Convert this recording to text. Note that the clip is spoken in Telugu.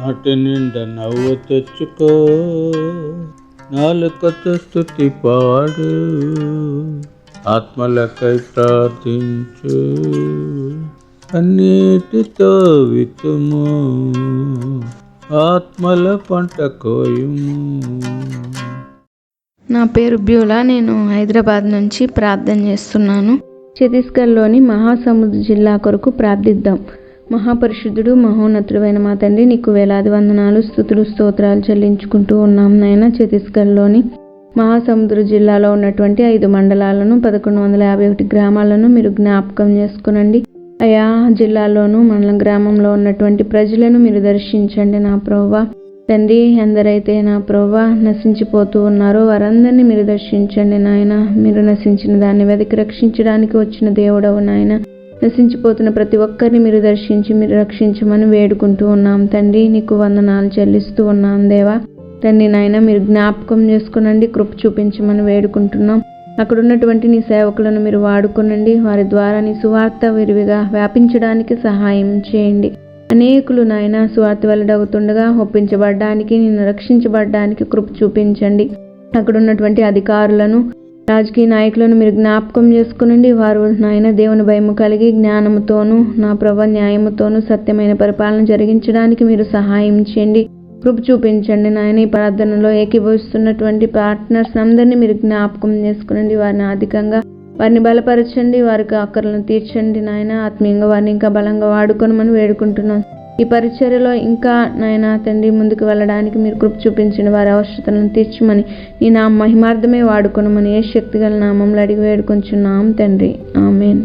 నాటి నిండా నవ్వు తెచ్చుకో. నాలుకతో స్థుతి పాడు. ఆత్మలకై ప్రార్థించు. అన్నిటితో వితుము ఆత్మల పంట కోయుము. నా పేరు బ్యూలా. నేను హైదరాబాద్ నుంచి ప్రార్థన చేస్తున్నాను. ఛత్తీస్గఢ్లోని మహాసముద్ర జిల్లా కొరకు ప్రార్థిద్దాం. మహాపరిశుద్ధుడు మహోన్నతుడైన మా తండ్రి నీకు వేలాది వందనాలు స్థుతులు స్తోత్రాలు చెల్లించుకుంటూ ఉన్నాం నాయన. ఛత్తీస్గఢ్లోని మహాసముద్ర జిల్లాలో ఉన్నటువంటి ఐదు మండలాలను పదకొండు వందల యాభై ఒకటి గ్రామాలను మీరు జ్ఞాపకం చేసుకునండి. అయా జిల్లాలోను మండలం గ్రామంలో ఉన్నటువంటి ప్రజలను మీరు దర్శించండి నా ప్రోవా తండ్రి ఎందరైతే నా ప్రోవా నశించిపోతూ ఉన్నారో వారందరినీ మీరు దర్శించండి నాయన. మీరు నశించిన దాన్ని వెతికి రక్షించడానికి వచ్చిన దేవుడవు నాయన. నశించిపోతున్న ప్రతి ఒక్కరిని మీరు దర్శించి మీరు రక్షించమని వేడుకుంటూ ఉన్నాం. తండ్రి నీకు వందనాలు చెల్లిస్తూ ఉన్నాం దేవా. తండ్రి నాయన మీరు జ్ఞాపకం చేసుకునండి కృప చూపించమని వేడుకుంటున్నాం. అక్కడ ఉన్నటువంటి నీ సేవకులను మీరు వాడుకునండి. వారి ద్వారా నీ సువార్త విరివిగా వ్యాపించడానికి సహాయం చేయండి. అనేకులు నాయన సువార్త వెల్లడవుతుండగా ఒప్పించబడ్డానికి నిన్ను రక్షించబడ్డానికి కృప చూపించండి. అక్కడ ఉన్నటువంటి అధికారులను రాజకీయ నాయకులను మీరు జ్ఞాపకం చేసుకునండి. వారు నాయన దేవుని భయము కలిగి జ్ఞానముతోనూ నా ప్రభ న్యాయముతోనూ సత్యమైన పరిపాలన జరిగించడానికి మీరు సహాయం చేయండి. కృప చూపించండి నాయన. ఈ ప్రార్థనలో ఏకీభవిస్తున్నటువంటి పార్ట్నర్స్ అందరినీ మీరు జ్ఞాపకం చేసుకునండి. వారిని అధికంగా వారిని బలపరచండి. వారికి ఆకర్లను తీర్చండి నాయన. ఆత్మీయంగా వారిని ఇంకా బలంగా వాడుకోనమని వేడుకుంటున్నాం. ఈ పరిచర్యలో ఇంకా నాయన తండ్రి ముందుకు వెళ్ళడానికి మీరు కృప చూపించిన వారి అవసరతలను తీర్చమని నీ నా మహిమార్థమే వాడుకోనమని ఏ శక్తి గల నామంలో అడిగి వేడుకొంచున్నాం తండ్రి. ఆమెన్.